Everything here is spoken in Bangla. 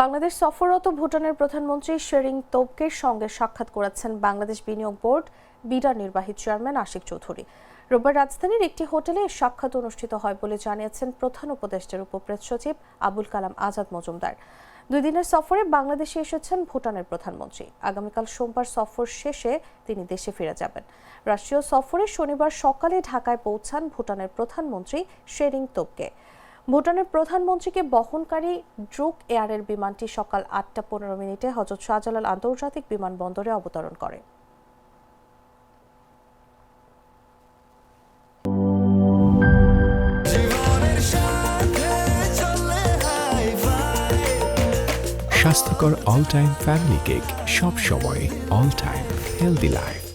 বাংলাদেশ সফররত ভুটানের প্রধানমন্ত্রী শেরিং তোবকের সঙ্গে সাক্ষাৎ করেছেন বাংলাদেশ বিনিয়োগ বোর্ড বিডার নির্বাহী চেয়ারম্যান আশিক চৌধুরী। রোববার রাজধানীর একটি হোটেলে সাক্ষাৎ অনুষ্ঠিত হয় বলে জানিয়েছেন প্রধান উপদেষ্টার উপপ্রেস সচিব আবুল কালাম আজাদ মজুমদার। দুই দিনের সফরে বাংলাদেশে এসেছেন ভুটানের প্রধানমন্ত্রী। আগামীকাল সোমবার সফর শেষে তিনি দেশে ফিরে যাবেন। রাষ্ট্রীয় সফরে শনিবার সকালে ঢাকায় পৌঁছান ভুটানের প্রধানমন্ত্রী শেরিং তোবকে ভুটানের প্রধানমন্ত্রীকে বহনকারী ড্রুক এয়ারের বিমানটি সকাল আটটা পনেরো মিনিটে হজরত শাহজালাল আন্তর্জাতিক বিমানবন্দরে অবতরণ করে। স্বাস্থ্যকর অল টাইম ফ্যামিলি কেক সব সময় অল টাইম হেলদি লাইফ